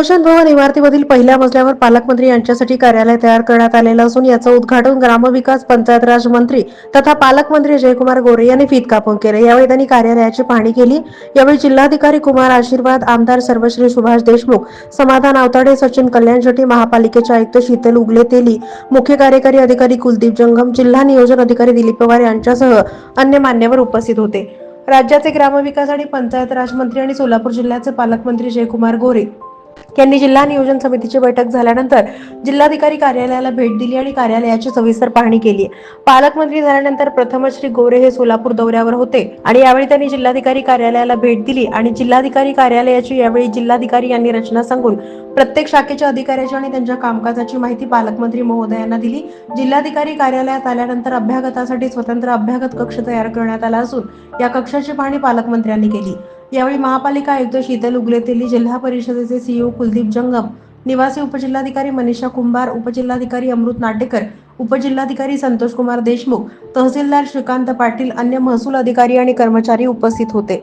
नियोजन भवन इमारतीमधील पहिल्या मजल्यावर पालकमंत्री यांच्यासाठी कार्यालय तयार करण्यात आलेलं असून याचं उद्घाटन ग्रामविकास पंचायत राज मंत्री तथा पालकमंत्री जयकुमार गोरे यांनी फीत कापून केले. यावेळी त्यांनी कार्यालयाची पाहणी केली. यावेळी जिल्हाधिकारी कुमार आशीर्वाद आमदार सर्वश्री सुभाष देशमुख समाधान आवताडे सचिन कल्याण शेट्टी महापालिकेचे आयुक्त शीतल उगले तेली मुख्य कार्यकारी अधिकारी कुलदीप जंगम जिल्हा नियोजन अधिकारी दिलीप पवार यांच्यासह अन्य मान्यवर उपस्थित होते. राज्याचे ग्रामविकास आणि पंचायत राज मंत्री आणि सोलापूर जिल्ह्याचे पालकमंत्री जयकुमार गोरे यांनी जिल्हा नियोजन समितीची बैठक झाल्यानंतर जिल्हाधिकारी कार्यालयाला भेट दिली आणि कार्यालयाची सविस्तर पाहणी केली. पालकमंत्री झाल्यानंतर प्रथमच श्री गोरे हे सोलापूर दौऱ्यावर होते आणि यावेळी त्यांनी जिल्हाधिकारी कार्यालयाला भेट दिली आणि जिल्हाधिकारी कार्यालयाची यावेळी जिल्हाधिकारी यांनी रचना सांगून प्रत्येक शाखेच्या अधिकाऱ्याची आणि त्यांच्या कामकाजाची माहिती पालकमंत्री महोदयांना दिली. जिल्हाधिकारी कार्यालयात आल्यानंतर अभ्यागतासाठी स्वतंत्र अभ्यागत कक्ष तयार करण्यात आला असून या कक्षाची पाहणी पालकमंत्र्यांनी केली. यावेळी महापालिका आयुक्त शीतल उगलेतेली जिल्हा परिषदेचे सीईओ कुलदीप जंगम निवासी उपजिल्हाधिकारी मनीषा कुंभार उपजिल्हाधिकारी अमृत नाटेकर उपजिल्हाधिकारी संतोष कुमार देशमुख तहसीलदार श्रीकांत पाटील अन्य महसूल अधिकारी आणि कर्मचारी उपस्थित होते.